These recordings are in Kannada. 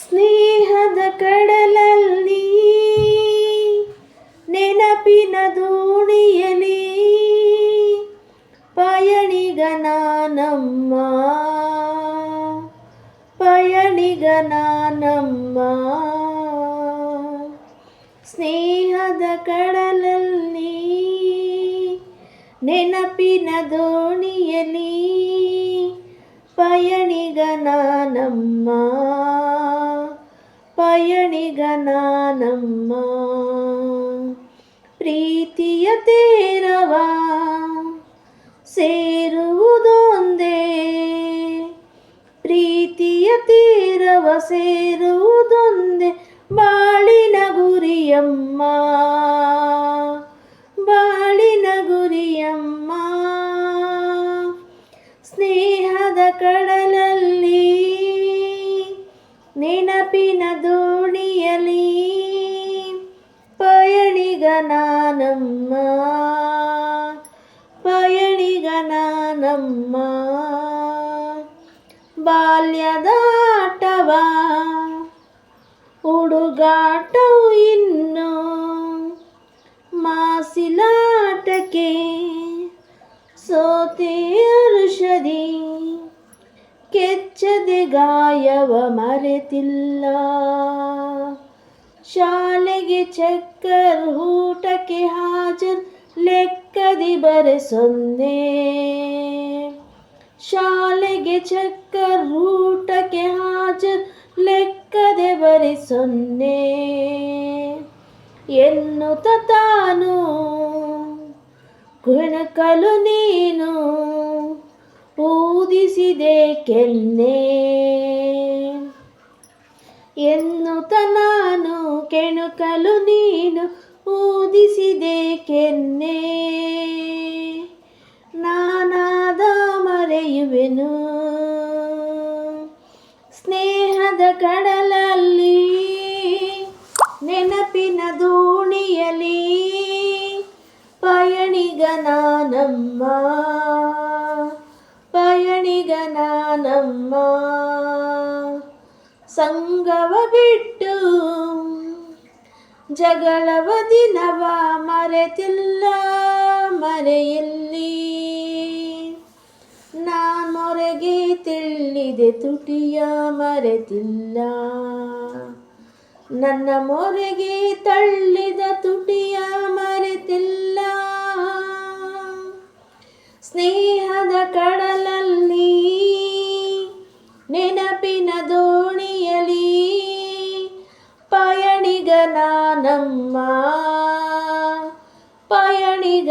ಸ್ನೇಹದ ಕಡಲಲ್ಲಿ ನೆನಪಿನ ದೋಣಿಯಲಿ ಪಯಣಿಗ ನಾನಮ್ಮ ಪಯಣಿಗ ನಾನಮ್ಮ ಸ್ನೇಹದ ಕಡಲಲ್ಲಿ ನೆನಪಿನ ದೋಣಿಯಲಿ ಪಯಣಿಗ ನಾನಮ್ಮ ಪಯಣಿಗ ನಾನಮ್ಮ. ಪ್ರೀತಿಯ ತೇರವ ಸೇರುವುದೊಂದೇ. ಪ್ರೀತಿಯ ತೀರವ ಸೇರುವುದೊಂದೇ. ಬಾಳಿನ ಗುರಿಯಮ್ಮ. ಬಾಳಿನ ಗುರಿಯಮ್ಮ. ಸ್ನೇಹದ ಕಡಲಲ್ಲಿ ನೆನಪಿನ ದೋಣಿಯಲಿ ಪಯಣಿಗ ನಾನಮ್ಮ ಪಯಣಿಗ ನಾನಮ್ಮ. ಬಾಲ್ಯದ ಆಟವ ಹುಡುಗಾಟವು ಇನ್ನು ಮಾಸಿಲಾಟಕ್ಕೆ ಸೋತೆ ಕೆಚ್ಚದೆ ಗಾಯವ ಮರೆತಿಲ್ಲ. ಶಾಲೆಗೆ ಚಕ್ಕರ್ ಊಟಕ್ಕೆ ಹಾಜರ್ ಲೆಕ್ಕದಿ ಬರೆ ಸೊನ್ನೆ. ಶಾಲೆಗೆ ಚಕ್ಕರ್ ಊಟಕ್ಕೆ ಹಾಜರ್ ಲೆಕ್ಕದೆ ಬರೆ ಸೊನ್ನೆ. ಎನ್ನುತ್ತ ತಾನು ಕುಣಕಲು ನೀನು ಊದಿಸಿದೆ ಕೆನ್ನೆ ಎನ್ನುತ್ತ ನಾನು ಕೆಣುಕಲು ನೀನು ಊದಿಸಿದೆ ಕೆನ್ನೆ ನಾನಾದ ಮರೆಯುವೆನು. ಸ್ನೇಹದ ಕಡಲಲ್ಲಿ ಸಂಗವ ಬಿಟ್ಟು ಜಗಳವ ದಿನವ ಮರೆತಿಲ್ಲ ಮರೆಯಲ್ಲಿ. ನಾನೊರೆಗೆ ತಿಳಿದೆ ತುಟಿಯ ಮರೆತಿಲ್ಲ. ನನ್ನ ಮೊರೆಗೆ ತಳ್ಳಿದ ತುಟಿಯ ಮರೆತಿಲ್ಲ. ಸ್ನೇಹದ ಕಡಲಲ್ಲಿ ನಾನಮ್ಮ. ಪಯಣಿಗ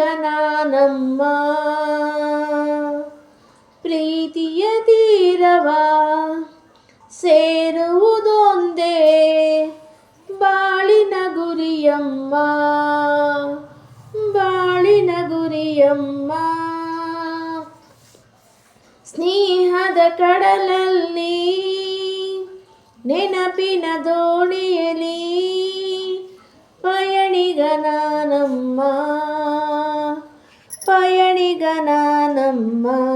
ನಮ್ಮ ಪ್ರೀತಿಯ ತೀರವ ಸೇರುವುದೊಂದೇ ಬಾಳಿನ ಗುರಿಯಮ್ಮ. ಬಾಳಿನ ಗುರಿಯಮ್ಮ. ಸ್ನೇಹದ ಕಡಲಲ್ಲಿ ನೆನಪಿನ ದೋಣಿಯಲಿ నానమ్మ. పయణిగ నానమ్మ.